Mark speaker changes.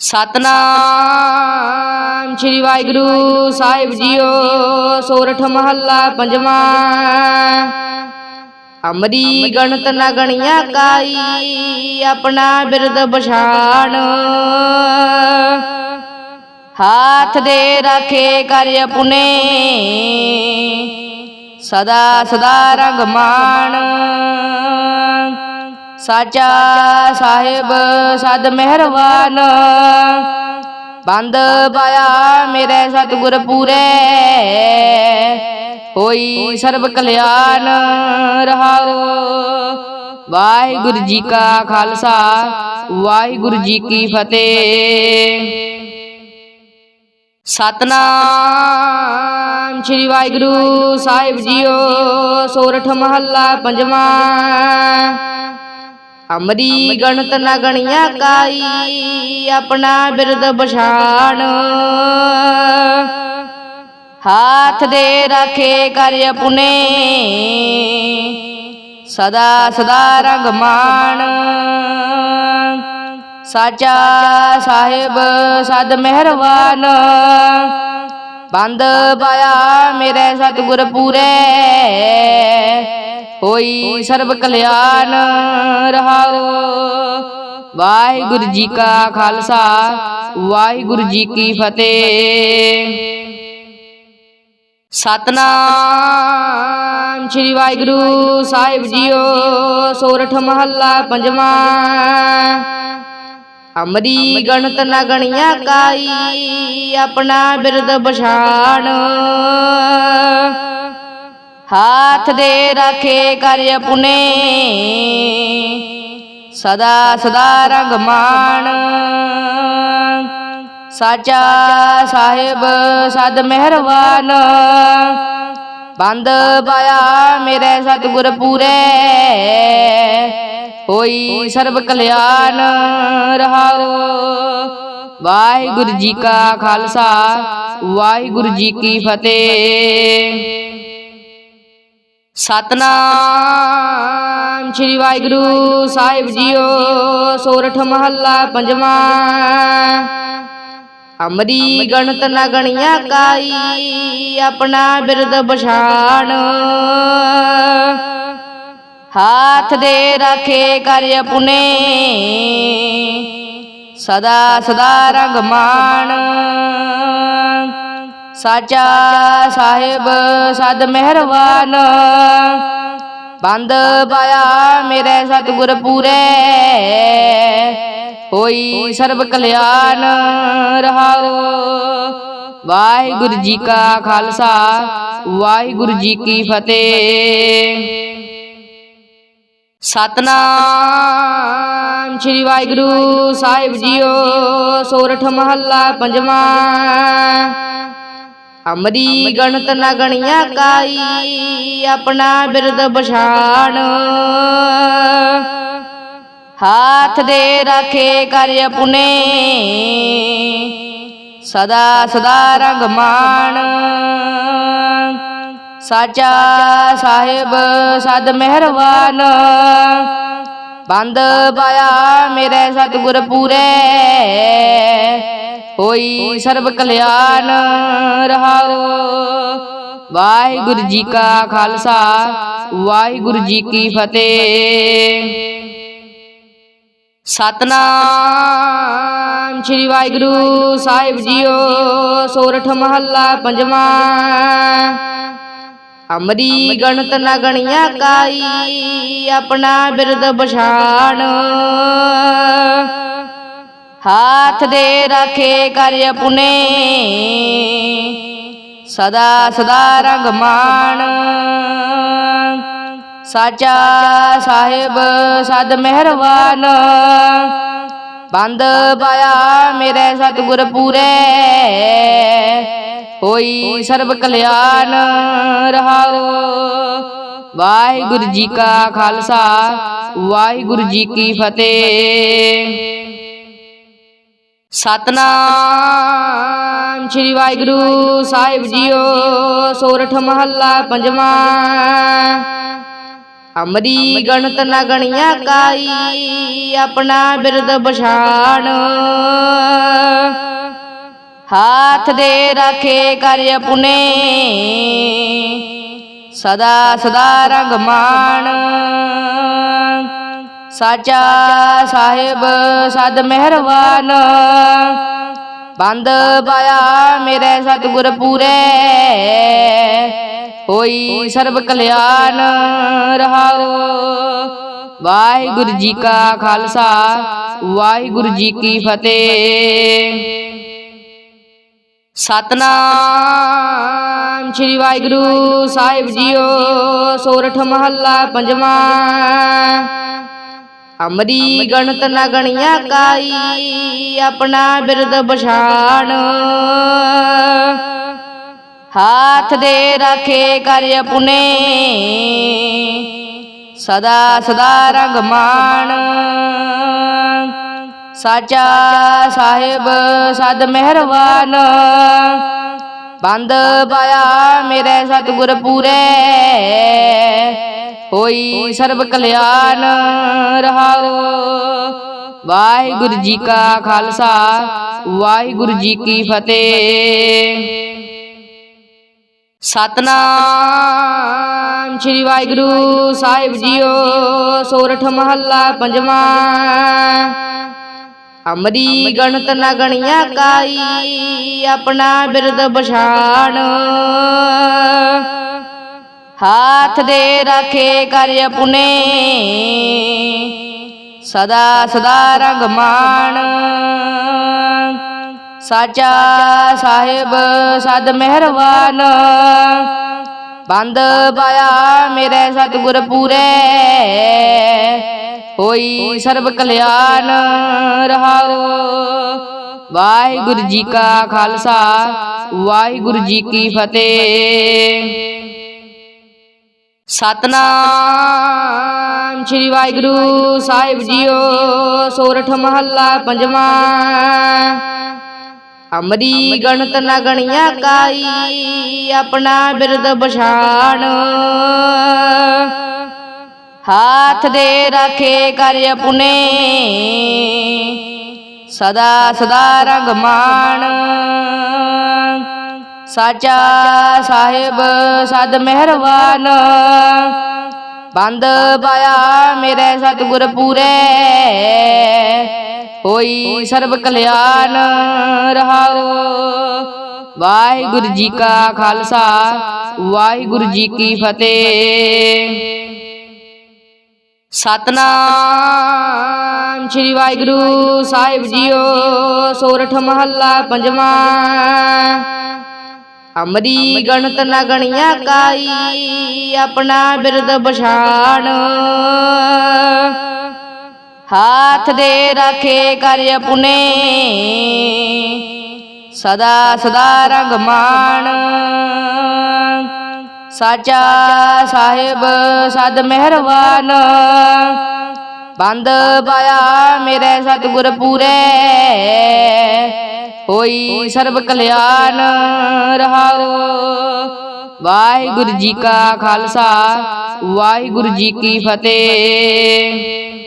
Speaker 1: ਸਤਨਾਮ ਸ੍ਰੀ ਵਾਹਿਗੁਰੂ ਸਾਹਿਬ ਜੀਓ, ਸੋਰਠ ਮਹੱਲਾ ਪੰਜਵਾਂ। ਅਮਰੀ ਗਣਤ ਨ ਗਣੀਆਂ ਕਾਈ, ਆਪਣਾ ਬਿਰਦ ਬਛਾਣ ਹਾਥ ਦੇ ਰਾਖੇ ਕਰ ਪੁਨੇ ਸਦਾ ਸਦਾ ਰੰਗ ਮਾਣ। ਸਾਚਾ ਸਾਹਿਬ, ਸਦ ਮਿਹਰਬਾਨ ਬੰਦ ਪਾਇਆ ਮੇਰੇ ਸਤਿਗੁਰ ਪੂਰੇ। ਹੋਈ ਸਰਬ ਕਲਿਆਣ, ਰਹਾਓ। ਵਾਹਿਗੁਰੂ ਜੀ ਕਾ ਖਾਲਸਾ, ਵਾਹਿਗੁਰੂ ਜੀ ਕੀ ਫਤਿਹ। ਸਤਨਾਮ ਸ੍ਰੀ ਵਾਹਿਗੁਰੂ ਸਾਹਿਬ ਜੀਓ, ਸੋਰਠ ਮਹੱਲਾ ਪੰਜਵਾਂ। ਅਮਰੀ ਗਣਤ ਨਾ ਗਣੀਆਂ ਕਾਈ, ਆਪਣਾ ਬਿਰਦ ਬਛਾਣ ਹਾਥ ਦੇ ਰਾਖੇ ਕਰ ਪੁਨੇ, ਸਦਾ ਸਦਾ ਰੰਗ ਮਾਣ। ਸਾਚਾ ਸਾਹਿਬ, ਸਦ ਮਿਹਰਬਾਨ ਬੰਦ ਪਾਇਆ ਮੇਰੇ ਸਤਿਗੁਰ ਪੂਰੇ। ਹੋਈ ਸਰਬ ਕਲਿਆਣ ਰਹਾਓ ਵਾਹਿਗੁਰੂ ਜੀ ਕਾ ਖਾਲਸਾ ਵਾਹਿਗੁਰੂ ਜੀ ਕੀ ਫਤਿਹ। ਸਤਨਾਮ ਸ੍ਰੀ ਵਾਹਿਗੁਰੂ ਸਾਹਿਬ ਜੀਓ ਸੋਰਠ ਮਹੱਲਾ ਪੰਜਵਾਂ। ਅਮਰੀ ਗਣਤ ਨ ਗਣੀਆਂ ਕਾਈ ਆਪਣਾ ਬਿਰਦ ਬਛਾਣ ਹਾਥ ਦੇ ਰਾਖੇ ਕਰ ਪੁਨੇ ਸਦਾ ਸਦਾ ਰੰਗ ਮਾਣ ਸਾਚਾ ਸਾਹਿਬ ਸਦ ਮਿਹਰਬਾਨ ਬੰਦ ਪਾਇਆ ਮੇਰੇ ਸਤਿਗੁਰ ਪੂਰੇ ਹੋਈ ਸਰਬ ਕਲਿਆਣ ਰਹਾਓ ਵਾਹਿਗੁਰੂ ਜੀ ਕਾ ਖਾਲਸਾ ਵਾਹਿਗੁਰੂ ਜੀ ਕੀ ਫਤਿਹ ਸਤਨਾਮ ਸ੍ਰੀ ਵਾਹਿਗੁਰੂ ਸਾਹਿਬ ਜੀਓ, ਸੋਰਠ ਮਹੱਲਾ ਪੰਜਵਾਂ। ਅਮਰੀ ਗਣਤ ਨਾ ਗਣੀਆਂ ਕਾਈ, ਆਪਣਾ ਬਿਰਦ ਬਛਾਣ ਹਾਥ ਦੇ ਰੱਖੇ ਕਰ ਪੁਨੇ ਸਦਾ ਸਦਾ ਰੰਗ ਮਾਣ ਸਾਚਾ ਸਾਹਿਬ, ਸਦ ਮਿਹਰਬਾਨ। ਬੰਦ ਪਾਇਆ ਮੇਰੇ ਸਤਿਗੁਰ ਪੂਰੇ। ਹੋਈ ਸਰਬ ਕਲਿਆਣ ਰਹਾਓ ਵਾਹਿਗੁਰੂ ਜੀ ਕਾ ਖਾਲਸਾ, ਵਾਹਿਗੁਰੂ ਜੀ ਕੀ ਫਤਿਹ। ਸਤਨਾਮ ਸ੍ਰੀ ਵਾਹਿਗੁਰੂ ਸਾਹਿਬ ਜੀਓ, ਸੋਰਠ ਮਹੱਲਾ ਪੰਜਵਾਂ। ਅਮਰੀ ਗਣਤ ਨ ਗਣੀਆਂ ਕਾਈ ਆਪਣਾ ਬਿਰਦ ਬਛਾਣ ਹਾਥ ਦੇ ਰਾਖੇ ਕਰ ਪੁਨੇ ਸਦਾ ਸਦਾ ਰੰਗ ਮਾਣ। ਸਾਚਾ ਸਾਹਿਬ ਸਦ ਮਿਹਰਬਾਨ ਬੰਦ ਪਾਇਆ ਮੇਰੇ ਸਤਿਗੁਰ ਪੂਰੇ। ਹੋਈ ਸਰਬ ਕਲਿਆਣ ਰਹਾਓ। ਵਾਹਿਗੁਰੂ ਜੀ ਕਾ ਖਾਲਸਾ ਵਾਹਿਗੁਰੂ ਜੀ ਕੀ ਫਤਿਹ। ਸਤਨਾਮ ਸ੍ਰੀ ਵਾਹਿਗੁਰੂ ਸਾਹਿਬ ਜੀਓ ਸੋਰਠ ਮਹੱਲਾ ਪੰਜਵਾਂ। ਅਮਰੀ ਗਣਤ ਨ ਗਣੀਆਂ ਕਾਈ ਆਪਣਾ ਬਿਰਦ ਬਛਾਣ ਹਾਥ ਦੇ ਰੱਖੇ ਕਰ ਪੁਨੇ ਸਦਾ ਸਦਾ ਰੰਗ ਮਾਣ ਸਾਚਾ ਸਾਹਿਬ ਸਦ ਮਿਹਰਬਾਨ ਬੰਦ ਪਾਇਆ ਮੇਰੇ ਸਤਿਗੁਰ ਪੂਰੇ ਹੋਈ ਸਰਬ ਕਲਿਆਣ ਰਹਾਓ ਵਾਹਿਗੁਰੂ ਜੀ ਕਾ ਖਾਲਸਾ ਵਾਹਿਗੁਰੂ ਜੀ ਕੀ ਫਤਿਹ ਸਤਨਾਮ ਸ੍ਰੀ ਵਾਹਿਗੁਰੂ ਸਾਹਿਬ ਜੀਓ, ਸੋਰਠ ਮਹੱਲਾ ਪੰਜਵਾਂ। ਅਮਰੀ ਗਣਤ ਨ ਗਣੀਆਂ ਕਾਈ, ਆਪਣਾ ਬਿਰਦ ਬਛਾਣ ਹਾਥ ਦੇ ਰਾਖੇ ਕਰ ਪੁਨੇ ਸਦਾ ਸਦਾ ਰੰਗ ਮਾਣ। ਸਾਚਾ ਸਾਹਿਬ ਸਦ ਮਿਹਰਬਾਨ ਬੰਦ ਪਾਇਆ ਮੇਰੇ ਸਤਿਗੁਰ ਪੂਰੇ। ਹੋਈ ਸਰਬ ਕਲਿਆਣ ਰਹਾਓ ਵਾਹਿਗੁਰੂ ਜੀ ਕਾ ਖਾਲਸਾ, ਵਾਹਿਗੁਰੂ ਜੀ ਕੀ ਫਤਿਹ। ਸਤਨਾਮ ਸ੍ਰੀ ਵਾਹਿਗੁਰੂ ਸਾਹਿਬ ਜੀਓ, ਸੋਰਠ ਮਹੱਲਾ ਪੰਜਵਾਂ। ਅਮਰੀ ਗਣਤ ਨਾ ਗਣੀਆਂ ਕਾਈ, ਆਪਣਾ ਬਿਰਦ ਬਸ਼ਾਨ ਹਾਥ ਦੇ ਰਾਖੇ ਕਰ ਪੁਨੇ ਸਦਾ ਸਦਾ ਰੰਗ ਮਾਣ। ਸਾਚਾ ਸਾਹਿਬ, ਸਦ ਮਿਹਰਬਾਨ ਬੰਦ ਪਾਇਆ ਮੇਰੇ ਸਤਿਗੁਰ ਪੂਰੇ। ਹੋਈ ਸਰਬ ਕਲਿਆਣ ਰਹਾਓ ਵਾਹਿਗੁਰੂ ਜੀ ਕਾ ਖਾਲਸਾ ਵਾਹਿਗੁਰੂ ਜੀ ਕੀ ਫਤਿਹ। ਸਤਨਾਮ ਸ੍ਰੀ ਵਾਹਿਗੁਰੂ ਸਾਹਿਬ ਜੀਓ ਸੋਰਠ ਮਹੱਲਾ ਪੰਜਵਾਂ। ਅਮਰੀ ਗਣਤ ਨ ਗਣੀਆਂ ਕਾਈ ਆਪਣਾ ਬਿਰਦ ਬਸ਼ਾਨ ਹਾਥ ਦੇ ਰੱਖੇ ਕਰ ਪੁਨੇ ਸਦਾ ਸਦਾ ਰੰਗ ਮਾਣ ਸਾਚਾ ਸਾਹਿਬ ਸਦ ਮਿਹਰਬਾਨ ਬੰਦ ਪਾਇਆ ਮੇਰੇ ਸਤਿਗੁਰ ਪੂਰੇ ਹੋਈ ਸਰਬ ਕਲਿਆਣ ਰਹਾਓ ਵਾਹਿਗੁਰੂ ਜੀ ਕਾ ਖਾਲਸਾ ਵਾਹਿਗੁਰੂ ਜੀ ਕੀ ਫਤਿਹ ਸਤਨਾਮ ਸ੍ਰੀ ਵਾਹਿਗੁਰੂ ਸਾਹਿਬ ਜੀਓ, ਸੋਰਠ ਮਹੱਲਾ ਪੰਜਵਾਂ। ਅਮਰੀ ਗਣਤ ਨ ਗਣੀਆਂ ਕਾਈ, ਆਪਣਾ ਬਿਰਦ ਬਸ਼ਾਨ ਹਾਥ ਦੇ ਰਾਖੇ ਕਰ ਪੁਨੇ, ਸਦਾ ਸਦਾ ਰੰਗ ਮਾਣ। ਸਾਚਾ ਸਾਹਿਬ, ਸਦ ਮਿਹਰਬਾਨ। ਬੰਦ ਪਾਇਆ ਮੇਰੇ ਸਤਿਗੁਰ ਪੂਰੇ। ਹੋਈ ਸਰਬ ਕਲਿਆਣ, ਰਹਾਓ। ਵਾਹਿਗੁਰੂ ਜੀ ਕਾ ਖਾਲਸਾ, ਵਾਹਿਗੁਰੂ ਜੀ ਕੀ ਫਤਿਹ। ਸਤਨਾਮ ਸ੍ਰੀ ਵਾਹਿਗੁਰੂ ਸਾਹਿਬ ਜੀਓ, ਸੋਰਠ ਮਹੱਲਾ ਪੰਜਵਾਂ। ਅਮਰੀ ਗਣਤ ਨ ਗਣੀਆਂ ਕਾਈ ਆਪਣਾ ਬਿਰਦ ਬਸ਼ਾਨ ਹਾਥ ਦੇ ਰਾਖੇ ਕਰ ਪੁਨੇ ਸਦਾ ਸਦਾ ਰੰਗ ਮਾਣ। ਸਾਚਾ ਸਾਹਿਬ ਸਦ ਮਿਹਰਬਾਨ ਬੰਦ ਪਾਇਆ ਮੇਰੇ ਸਤਿਗੁਰ ਪੂਰੇ। ਹੋਈ ਸਰਬ ਕਲਿਆਣ ਰਹਾਓ। ਵਾਹਿਗੁਰੂ ਜੀ ਕਾ ਖਾਲਸਾ। ਵਾਹਿਗੁਰੂ ਜੀ ਕੀ ਫਤਿਹ।